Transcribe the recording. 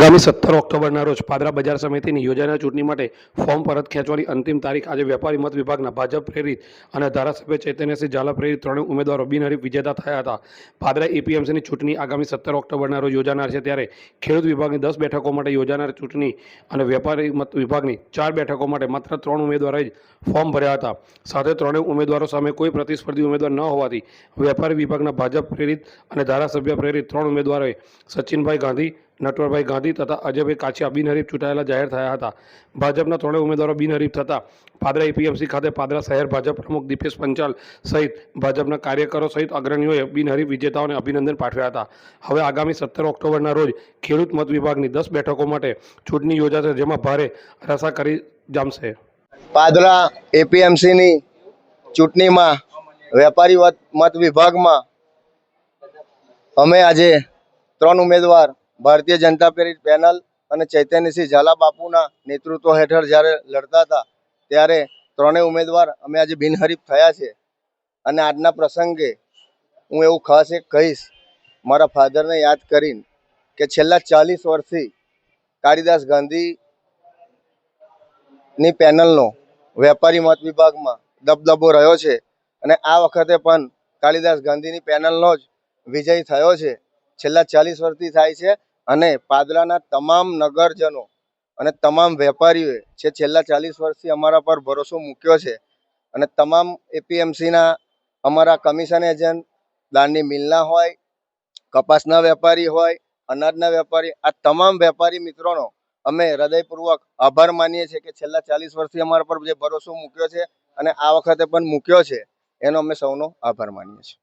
આગામી સત્તર ઓક્ટોબરના રોજ પાદરા બજાર સમિતિની યોજાનાર ચૂંટણી માટે ફોર્મ પરત ખેંચવાની અંતિમ તારીખ આજે વેપારી મત વિભાગના ભાજપ પ્રેરિત અને ધારાસભ્ય ચૈતન્યસિંહ ઝાલા પ્રેરિત ત્રણેય ઉમેદવારો બિનહરીફ વિજેતા થયા હતા. પાદરા એપીએમસીની ચૂંટણી આગામી સત્તર ઓક્ટોબરના રોજ યોજાનાર છે ત્યારે ખેડૂત વિભાગની દસ બેઠકો માટે યોજાનાર ચૂંટણી અને વેપારી મત વિભાગની ચાર બેઠકો માટે માત્ર ત્રણ ઉમેદવારોએ જ ફોર્મ ભર્યા હતા. સાથે ત્રણેય ઉમેદવારો સામે કોઈ પ્રતિસ્પર્ધી ઉમેદવાર ન હોવાથી વેપારી વિભાગના ભાજપ પ્રેરિત અને ધારાસભ્ય પ્રેરિત ત્રણ ઉમેદવારોએ સચિનભાઈ ગાંધી નટવરભાઈ ગાંધી તથા અજયભાઈ કાછિયા બિનહરીફ ચૂંટાયેલા જાહેર થયા હતા. ભાજપના ત્રણેય ઉમેદવારો બિનહરીફ થતા. પાદરા એપીએમસી ખાતે પાદરા શહેર ભાજપ પ્રમુખ દીપેશ પંચાલ સહિત ભાજપના કાર્યકરો સહિત અગ્રણીઓએ બિનહરીફ વિજેતાઓને અભિનંદન પાઠવ્યા હતા. હવે આગામી સત્તર ઓક્ટોબરના રોજ ખેડૂત મત વિભાગની દસ બેઠકો માટે ચૂંટણી યોજાશે, જેમાં ભારે રસા કરી જામશે. પાદરા એપીએમસીની ચૂંટણીમાં વેપારી મત વિભાગમાં અમે આજે ત્રણ ઉમેદવાર ભારતીય જનતા પેનલ અને ચૈતન્યસિંહ ઝાલા બાપુના નેતૃત્વ હેઠળ જ્યારે લડતા હતા, ત્યારે ત્રણેય ઉમેદવાર અમે આજે બિનહરીફ થયા છે. અને આજના પ્રસંગે હું એવું ખાસ એક કહીશ, મારા ફાધરને યાદ કરીને કે છેલ્લા ચાલીસ વર્ષથી કાળીદાસ ગાંધીની પેનલનો વેપારી મત વિભાગમાં દબદબો રહ્યો છે અને આ વખતે પણ કાળિદાસ ગાંધીની પેનલનો જ વિજય થયો છે. છેલ્લા ચાલીસ વર્ષથી થાય છે અને પાદરાના તમામ નગરજનો અને તમામ વેપારીઓએ જે છેલ્લા ચાલીસ વર્ષથી અમારા પર ભરોસો મૂક્યો છે અને તમામ એપીએમસીના અમારા કમિશન એજન્ટ દાળની મિલના હોય, કપાસના વેપારી હોય, અનાજના વેપારી, આ તમામ વેપારી મિત્રોનો અમે હૃદયપૂર્વક આભાર માનીએ છીએ કે છેલ્લા ચાલીસ વર્ષથી અમારા પર જે ભરોસો મૂક્યો છે અને આ વખતે પણ મૂક્યો છે. એનો અમે સૌનો આભાર માનીએ છીએ.